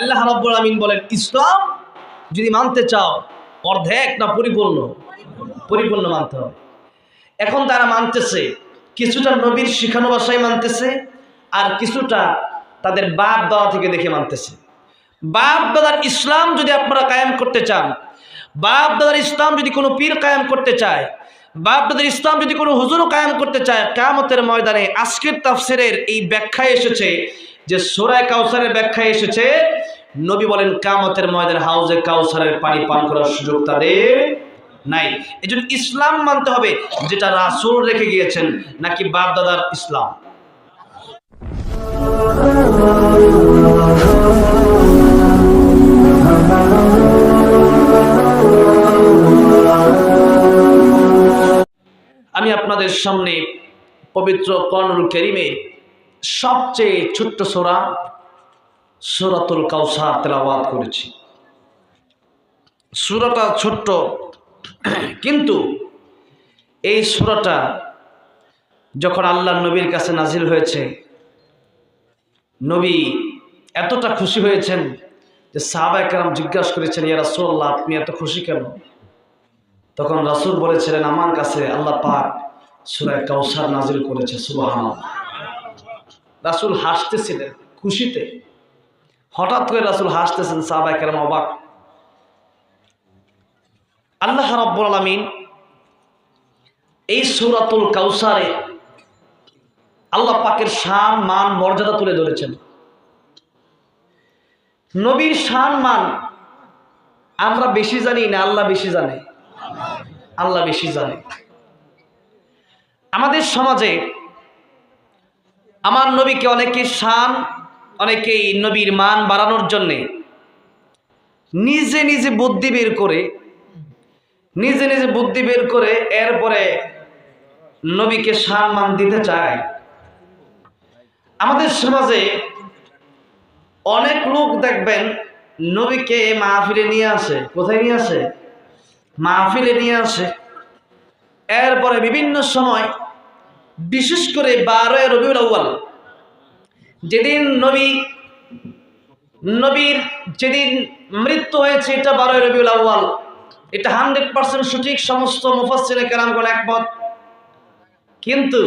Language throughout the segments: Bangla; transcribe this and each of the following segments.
আল্লাহ রাব্বুল আমিন বলেন, ইসলাম যদি মানতে চাও, অর্ধেক না পরিপূর্ণ? পরিপূর্ণ মানতে হবে। এখন তারা মানতেছে, কিছুটা নবীর শিখানো ভাষায় মানতেছে, আর কিছুটা তাদের বাপ দাদা থেকে দেখে মানতেছে। বাপ দাদার ইসলাম যদি আপনারা কায়েম করতে চান, বাপ দাদার ইসলাম যদি কোনো পীর কায়েম করতে চায়, বাপ দাদার ইসলাম যদি কোনো হুজুরও কায়েম করতে চায় কামতের ময়দানে আজকের তাফসিরের এই ব্যাখ্যায় এসেছে যে সোরায় কাউসারের ব্যাখ্যায় এসেছে নবী বলেন কামতের ময়দানে হাউজে কাউসারের পানি পান করার সুযোগ তাদের নাই। এই জন্য ইসলাম মানতে হবে, যেটা রাসূল রেখে গিয়েছেন নাকি বাপ দাদার ইসলাম। আমি আপনাদের সামনে পবিত্র কর্নুল করিমে সবচেয়ে ছোট্ট সোরা সুরাতুল কাউসার তেলাওয়াত করেছি। সুরাটা ছোট্ট, কিন্তু এই সুরাটা যখন আল্লাহ নবীর কাছে নাজিল হয়েছে, নবী এতটা খুশি হয়েছেন যে সাহাবায় কারাম জিজ্ঞাসা করেছেন, ইয়া রাসূলুল্লাহ, আপনি এত খুশি কেন? তখন রাসূল বলেছিলেন, আমার কাছে আল্লাহ পাক সুরায় কাউসার নাজিল করেছে, সুবহানাল্লাহ। রাসূল হাসতেছিলেন খুশিতে। হঠাৎ করে রাসূল হাসতেছেন সাহাবায়ে কেরাম অবাক। আল্লাহ রাব্বুল আলামিন এই সূরাতুল কাউসারে আল্লাহ পাকের শান, মান, মর্যাদা তুলে ধরেছেন। নবীর শান, মান আমরা বেশি জানি না আল্লাহ বেশি জানে? আল্লাহ বেশি জানে। আমাদের সমাজে আমার নবীকে অনেকে শান অনেকেই নবীর মান বাড়ানোর জন্যে নিজে নিজে বুদ্ধি বের করে, নিজে নিজে বুদ্ধি বের করে এরপরে নবীকে শান মান দিতে চায়। আমাদের সমাজে অনেক লোক দেখবেন নবীকে মাহফিলে নিয়ে আসে। কোথায় নিয়ে আসে? মাহফিলে নিয়ে আসে। এরপরে বিভিন্ন সময় বিশেষ করে বারোয় রবিউল আউ্বাল যেদিন নবী, নবীর যেদিন মৃত্যু হয়েছে, এটা বারোই রবিউল আউ্বাল এটা হান্ড্রেড পার্সেন্ট সঠিক, সমস্ত মুফাসিনে কেরামগণ একমত। কিন্তু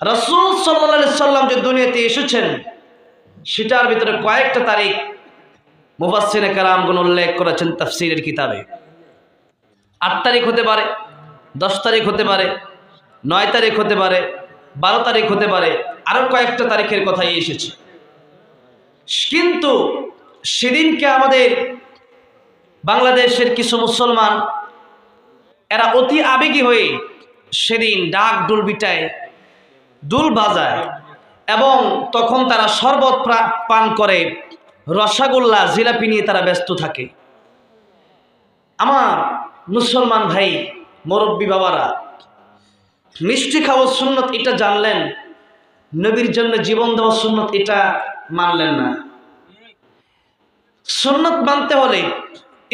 রসুল সাল্লা সাল্লাম যে দুনিয়াতে এসেছেন, সেটার ভিতরে কয়েকটা তারিখ মুফাসিনে কালামগুন উল্লেখ করেছেন তাফসিরের কিতাবে। আট তারিখ হতে পারে, দশ তারিখ হতে পারে, নয় তারিখ হতে পারে বারো তারিখ হতে পারে আরও কয়েকটা তারিখের কথাই এসেছে। কিন্তু সেদিনকে আমাদের বাংলাদেশের কিছু মুসলমান, এরা অতি আবেগী হয়ে সেদিন ডাক ডুল বিটায় দুল বাজায় এবং তখন তারা শরবত পান করে, রসগোল্লা, জিলাপি নিয়ে তারা ব্যস্ত থাকে। আমার মুসলমান ভাই, মুরব্বী বাবারা মিষ্টি খাওয়ার সুন্নত এটা জানলেন, নবীর জন্য জীবন দেওয়ার সুন্নত এটা মানলেন না। সুন্নত মানতে হলে,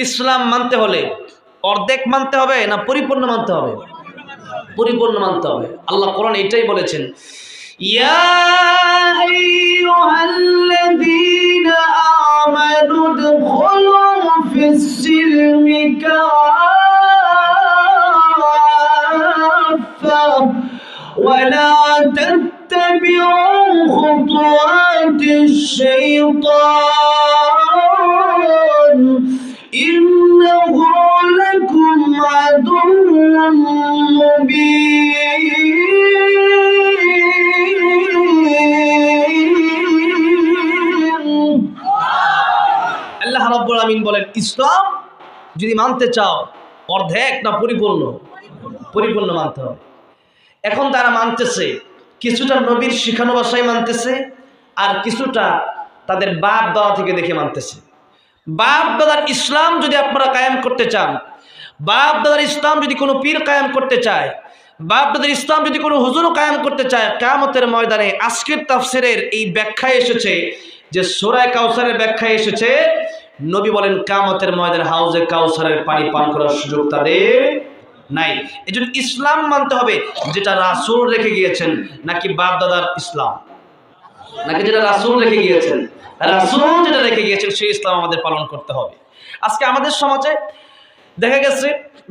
ইসলাম মানতে হলে অর্ধেক মানতে হবে না পরিপূর্ণ মানতে হবে? পরিপূর্ণ মানতে হবে। আল্লাহ কোরআন এটাই বলেছেন, ইয়া خطوات الشيطان إنه لكم عدو مبين আল্লাহ রাব্বুল আমিন বলেন ইসলাম যদি মানতে চাও অর্ধেক না পরিপূর্ণ পরিপূর্ণ মানতে হবে এখন তারা মানতেছে কিছুটা নবীর শিখানো ভাষায় মানতেছে আর কিছুটা তাদের বাপ দাদা থেকে দেখে মানতেছে। বাপ দাদার ইসলাম যদি আপনারা কায়েম করতে চান, বাপ দাদার ইসলাম যদি কোনো পীর কায়েম করতে চায়, বাপ দাদার ইসলাম যদি কোনো হুজুরও কায়েম করতে চায় কামতের ময়দানে আজকের তাফসিরের এই ব্যাখ্যায় এসেছে যে সোরায় কাউসারের ব্যাখ্যায় এসেছে, নবী বলেন কামতের ময়দানে হাউজে কাউসারের পানি পান করার সুযোগ তাদের নাই। এই জন্য ইসলাম মানতে হবে, যেটা রাসূল রেখে গিয়েছেন নাকি বাপ দাদার ইসলাম? নাকি যেটা রাসূল রেখে গিয়েছেন? রাসূল যেটা রেখে গিয়েছেন, সেই ইসলাম আমাদের পালন করতে হবে। আজকে আমাদের সমাজে দেখা গেছে,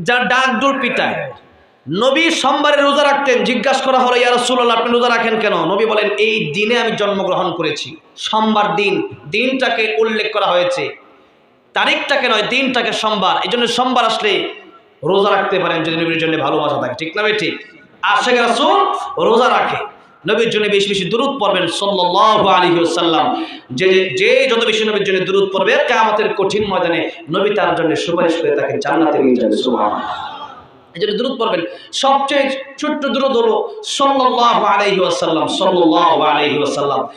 যার ডাক ডুল পিটায়, নবী সোমবারে রোজা রাখতেন, জিজ্ঞাসা করা হলো, ইয়া রাসূলুল্লাহ, আপনি রোজা রাখেন কেন? নবী বলেন, এই দিনে আমি জন্মগ্রহণ করেছি। সোমবার দিন, দিনটাকে উল্লেখ করা হয়েছে। তারিখটাকে নয়, দিনটাকে সোমবার। এই জন্য সোমবার আসলে রোজা রাখতে পারেন যদি নবীর জন্য ভালোবাসা থাকে। ঠিক না ঠিক। সে রাসূল রোজা রাখে। নবীর জন্য বেশি বেশি দূরত পড়বেন সল্লাহ আলী সাল্লাম যে যে যত বেশি নবীর জন্য দূরত পড়বে, কিয়ামতের কঠিন ময়দানে নবী তার জন্য সুপারিশ করে তাকে জান্নাতে নিয়ে যাবে। সুবহানাল্লাহ। জন্য দূরত পড়বেন। সবচেয়ে ছোট্ট দূরত হলো সল্লাহ আলহি আসাল্লাম সল্লাহ আলহি আসাল্লাম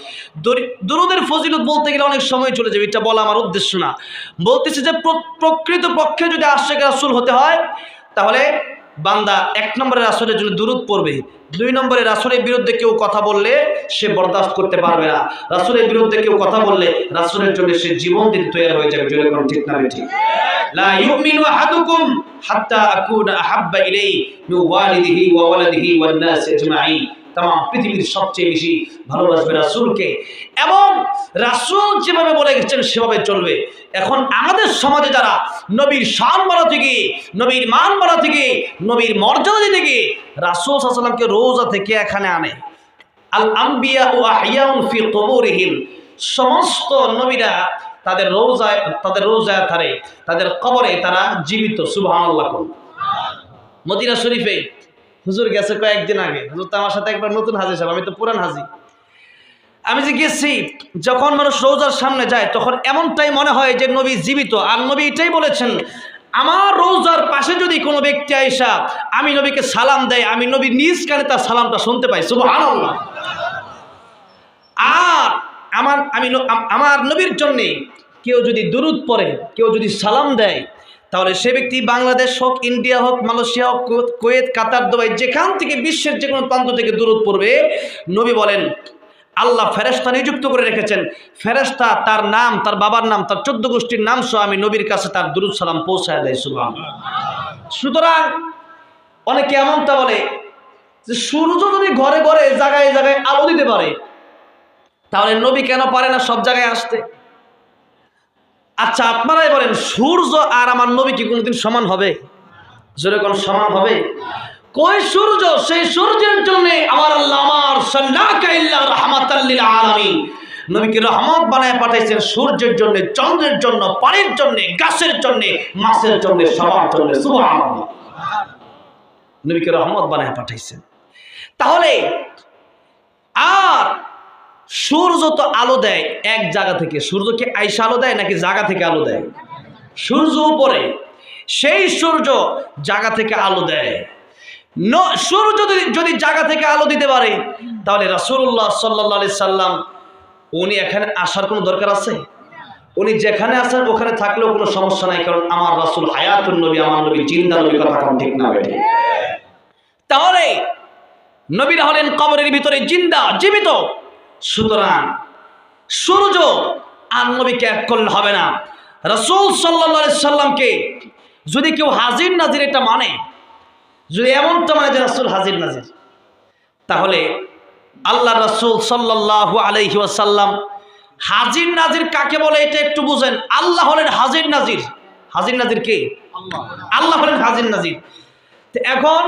দূরদের ফজিলত বলতে গেলে অনেক সময় চলে যাবে, এটা বলা আমার উদ্দেশ্য না। বলতেছি যে প্র- প্রকৃত পক্ষে যদি আশেখ রাসুল হতে হয়, তাহলে বান্দা এক নম্বরের আসরের জন্য দূরত পড়বে, দুই নম্বরের রাসুলের বিরুদ্ধে কেউ কথা বললে সে বরদাস্ত করতে পারবে না। রাসুলের বিরুদ্ধে কেউ কথা বললে রাসুলের জন্য সে জীবন দিন তৈরি হয়ে যাবে কোনো ঠিক না ঠিক। লা হাত্তা আকুনা আহাব্বা ইলাইহি মিন ওয়া ওয়ালাদিহি ওয়ান নাস আজমাইন। তাম পৃথিবীর সবচেয়ে বেশি ভালোবাসবে রাসূলকে। এবং রাসূল যেভাবে বলে গেছেন, সেভাবে চলবে। এখন আমাদের সমাজে যারা নবীর শান বাড়াতে গিয়ে নবীর মান বাড়াতে গিয়ে নবীর মর্যাদা দিতে গিয়ে রাসূল সাল্লামকে রোজা থেকে এখানে আনে। আল আম্বিয়া ও আহিয়াউন ফি কবরিহিম। সমস্ত নবীরা তাদের রোজায় তাদের রোজায় থারে তাদের কবরে তারা জীবিত কোন। মদিনা শরীফে হুজুর গেছে কয়েকদিন আগে। হুজুর তো আমার সাথে একবার নতুন হাজির সাহেব, আমি তো পুরান হাজি। আমি যে গেছি, যখন মানুষ রোজার সামনে যায়, তখন এমনটাই মনে হয় যে নবী জীবিত। আর নবী এটাই বলেছেন, আমার রোজার পাশে যদি কোনো ব্যক্তি আইসা, আমি নবীকে সালাম দেয়, আমি নবী নিজ কানে তার সালামটা শুনতে পাই। শুভ আনন্দ আর আমার আমি, আমার নবীর জন্যে কেউ যদি দুরুদ পড়ে, কেউ যদি সালাম দেয় তাহলে সে ব্যক্তি বাংলাদেশ হোক, ইন্ডিয়া হোক, মালয়েশিয়া হোক, কুয়েত কাতার, দুবাই, যেখান থেকে বিশ্বের যে কোনো প্রান্ত থেকে দূরত পড়বে, নবী বলেন, আল্লাহ ফেরেস্তা নিযুক্ত করে রেখেছেন। ফেরেস্তা তার নাম, তার বাবার নাম, তার চোদ্দ গোষ্ঠীর নাম সহ আমি নবীর কাছে তার দুরুদ সালাম পৌঁছায় দেয় সুবাহ সুতরাং অনেকে এমনটা বলে যে সূর্য যদি ঘরে ঘরে, জায়গায় জায়গায় আলো দিতে পারে, তাহলে নবী কেন পারে না সব জায়গায় আসতে? আচ্ছা আপনারাই বলেন, সূর্য আর আমার নবী কি কোনোদিন সমান হবে? জোরে কোন সমান হবে? কই সূর্য? সেই সূর্যের জন্য আমার আল্লাহ আমার সাল্লাকা ইল্লা রাহমাতাল লিল আলামিন। নবীকে রহমত বানায় পাঠাইছেন সূর্যের জন্য, চন্দ্রের জন্য, পানির জন্য, গাছের জন্য, মাছের জন্য, সবার জন্য নবীকে রহমত বানায় পাঠাইছেন। তাহলে, আর সূর্য তো আলো দেয় এক জায়গা থেকে। সূর্যকে আইসা আলো দেয় নাকি জায়গা থেকে আলো দেয়? সূর্য উপরে। সেই সূর্য জায়গা থেকে আলো দেয়। সূর্য যদি যদি জায়গা থেকে আলো দিতে পারে, তাহলে রাসূলুল্লাহ সাল্লাল্লাহু আলাইহি সাল্লাম, উনি এখানে আসার কোনো দরকার আছে? উনি যেখানে আছেন, ওখানে থাকলেও কোনো সমস্যা নাই, কারণ আমার রাসূল হায়াতুন নবী, আমার নবী জিন্দা নবী কথা কোন ঠিক না বেঠে তাহলে নবীরা হলেন কবরের ভিতরে জিন্দা, জীবিত। সুতরাং সূর্য আর নবীকে এক করলে হবে না। রসুল সাল্লা সাল্লামকে যদি কেউ হাজির নাজির এটা মানে যদি এমনটা মানে যে রসুল হাজির নাজির, তাহলে আল্লাহ রসুল সাল্লাহ আলহি ওয়াসাল্লাম হাজির নাজির কাকে বলে এটা একটু বুঝেন। আল্লাহ হলেন হাজির নাজির। হাজির নাজির কে? আল্লাহ হলেন হাজির নাজির। এখন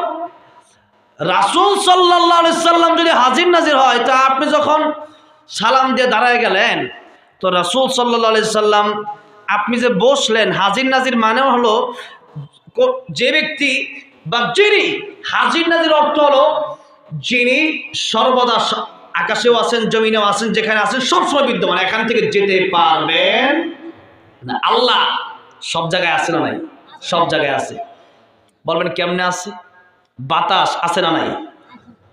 রাসুল সাল্লাহ সাল্লাম যদি হাজির নাজির হয়, তা আপনি যখন সালাম দিয়ে দাঁড়ায় গেলেন, তো রাসুল সাল্লাহ সাল্লাম আপনি যে বসলেন, হাজির নাজির মানে হলো যে ব্যক্তি বা যিনি হাজির নাজির অর্থ হলো যিনি সর্বদা আকাশেও আছেন, জমিনেও আছেন, যেখানে আছেন, সবসময় বিদ্যমান, এখান থেকে যেতে পারবেন আল্লাহ সব জায়গায় আছে না নাই? সব জায়গায় আছে। বলবেন, কেমনে আছে? বাতাস আছে না নাই?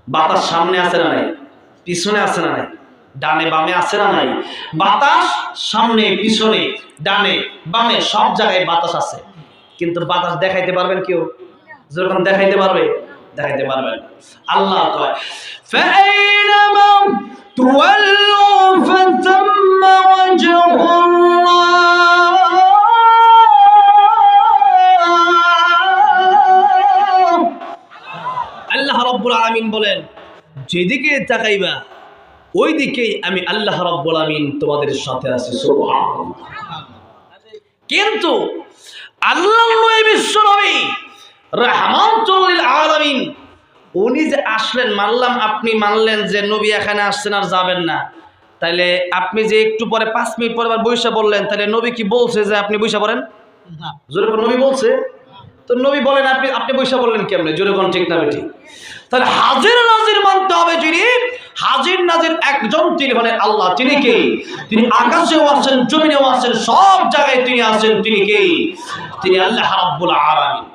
বাতাস সামনে আছে না নাই? পিছনে আছে না নাই? ডানে বামে আছে না নাই? বাতাস সামনে, পিছনে, ডানে, বামে, সব জায়গায় বাতাস আছে। কিন্তু বাতাস দেখাইতে পারবেন কেউ? যেরকম দেখাইতে পারবে, দেখাইতে পারবেন। আল্লাহ কয় তুয়াল্লু ফাতাম্মা ওয়াজহুল্লাহ। আলামিন বলেন যেদিকে তাকাইবা ওই দিকেই আমি আল্লাহ রব্বুল আমিন তোমাদের সাথে আছি। কিন্তু আল্লাহ নবী বিশ্ব নবী রহমাতুল আলামিন উনি যে আসলেন মানলাম আপনি মানলেন যে নবী এখানে আসছেন আর যাবেন না। তাইলে আপনি যে একটু পরে পাঁচ মিনিট পরে আবার বৈশা বললেন তাহলে নবী কি বলছে যে আপনি বৈশা পড়েন? জোরে নবী বলছে? তো নবী বলেন, আপনি আপনি বৈশা বললেন কেমনে? জোরে কোন ঠিক না বেটি তাহলে হাজির নাজির মানতে হবে যিনি, হাজির নাজির একজন, তিনি হলেন আল্লাহ। তিনি কে? তিনি আকাশেও আছেন, জমিনেও আছেন, সব জায়গায় তিনি আছেন, তিনি কে? তিনি আল্লাহ রাব্বুল আলামিন।